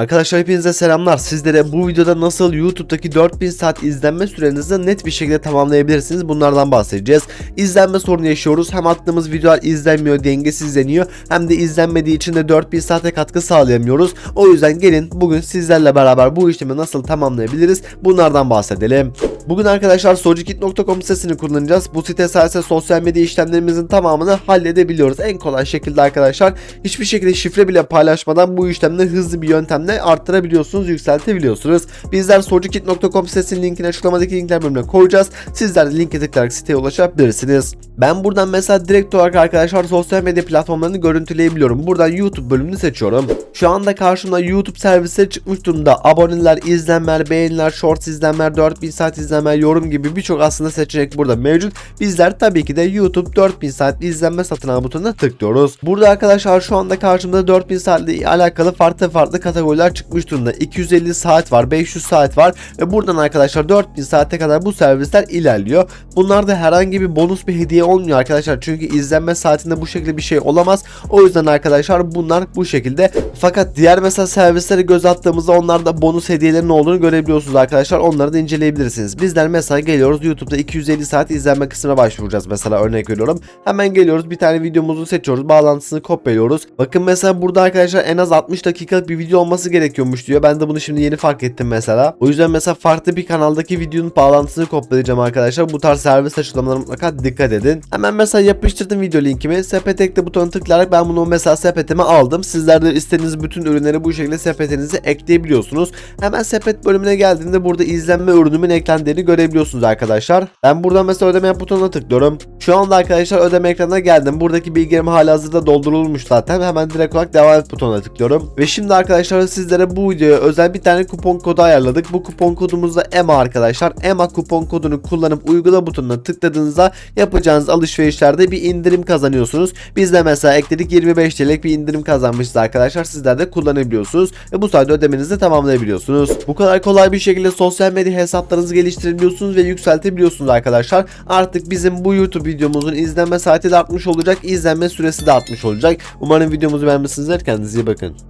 Arkadaşlar hepinize selamlar. Sizlere bu videoda nasıl YouTube'daki 4000 saat izlenme sürenizi net bir şekilde tamamlayabilirsiniz. Bunlardan bahsedeceğiz. İzlenme sorunu yaşıyoruz. Hem attığımız videolar izlenmiyor, dengesizleniyor. Hem de izlenmediği için de 4000 saate katkı sağlayamıyoruz. O yüzden gelin bugün sizlerle beraber bu işlemi nasıl tamamlayabiliriz? Bunlardan bahsedelim. Bugün arkadaşlar socikit.com sitesini kullanacağız. Bu site sayesinde sosyal medya işlemlerimizin tamamını halledebiliyoruz. En kolay şekilde arkadaşlar hiçbir şekilde şifre bile paylaşmadan bu işlemleri hızlı bir yöntemle arttırabiliyorsunuz, yükseltebiliyorsunuz. Bizler socikit.com sitesinin linkini açıklamadaki linkler bölümüne koyacağız. Sizler de linke tıklayarak siteye ulaşabilirsiniz. Ben buradan mesela direkt olarak arkadaşlar sosyal medya platformlarını görüntüleyebiliyorum. Buradan YouTube bölümünü seçiyorum. Şu anda karşımda YouTube servisleri çıkmış durumda. Aboneler, izlenmeler, beğeniler, shorts izlenmeler, 4000 saat izlenmeler, yorum gibi birçok aslında seçenek burada mevcut. Bizler tabii ki de YouTube 4000 saat izlenme satın al butonuna tıklıyoruz. Burada arkadaşlar şu anda karşımda 4000 saatle alakalı farklı farklı kategoriler çıkmış durumda. 250 saat var, 500 saat var ve buradan arkadaşlar 4000 saate kadar bu servisler ilerliyor. Bunlarda herhangi bir bonus bir hediye olmuyor arkadaşlar. Çünkü izlenme saatinde bu şekilde bir şey olamaz. O yüzden arkadaşlar bunlar bu şekilde. Fakat diğer mesela servisleri göz attığımızda onlarda bonus hediyelerin olduğunu görebiliyorsunuz arkadaşlar. Onları da inceleyebilirsiniz. Bizler mesela geliyoruz YouTube'da 250 saat izlenme kısmına başvuracağız mesela örnek veriyorum. Hemen geliyoruz bir tane videomuzu seçiyoruz. Bağlantısını kopyalıyoruz. Bakın mesela burada arkadaşlar en az 60 dakikalık bir video olması gerekiyormuş diyor. Ben de bunu şimdi yeni fark ettim mesela. O yüzden mesela farklı bir kanaldaki videonun bağlantısını kopyalayacağım arkadaşlar. Bu tarz servis açıklamalarına mutlaka dikkat edin. Hemen mesela yapıştırdım video linkimi. Sepet ekle butonu tıklayarak ben bunu mesela sepetime aldım. Sizler de istediğiniz bütün ürünleri bu şekilde sepetinize ekleyebiliyorsunuz. Hemen sepet bölümüne geldiğinde burada izlenme ürünümün eklendiğini görebiliyorsunuz arkadaşlar. Ben buradan mesela ödeme yap butonuna tıklıyorum. Şu anda arkadaşlar ödeme ekranına geldim. Buradaki bilgilerim hala hazırda doldurulmuş zaten. Hemen direkt olarak devam et butonuna tıklıyorum. Ve şimdi arkadaşlar sizlere bu videoya özel bir tane kupon kodu ayarladık. Bu kupon kodumuz da EMA arkadaşlar. EMA kupon kodunu kullanıp uygula butonuna tıkladığınızda yapacağınız alışverişlerde bir indirim kazanıyorsunuz. Biz de mesela ekledik 25 TL'lik bir indirim kazanmışız arkadaşlar. Sizler de kullanabiliyorsunuz ve bu sayede ödemenizi de tamamlayabiliyorsunuz. Bu kadar kolay bir şekilde sosyal medya hesaplarınızı geliştirebiliyorsunuz ve yükseltebiliyorsunuz arkadaşlar. Artık bizim bu YouTube videomuzun izlenme saati de artmış olacak, izlenme süresi de artmış olacak. Umarım videomuzu beğenmişsinizdir. Kendinize iyi bakın.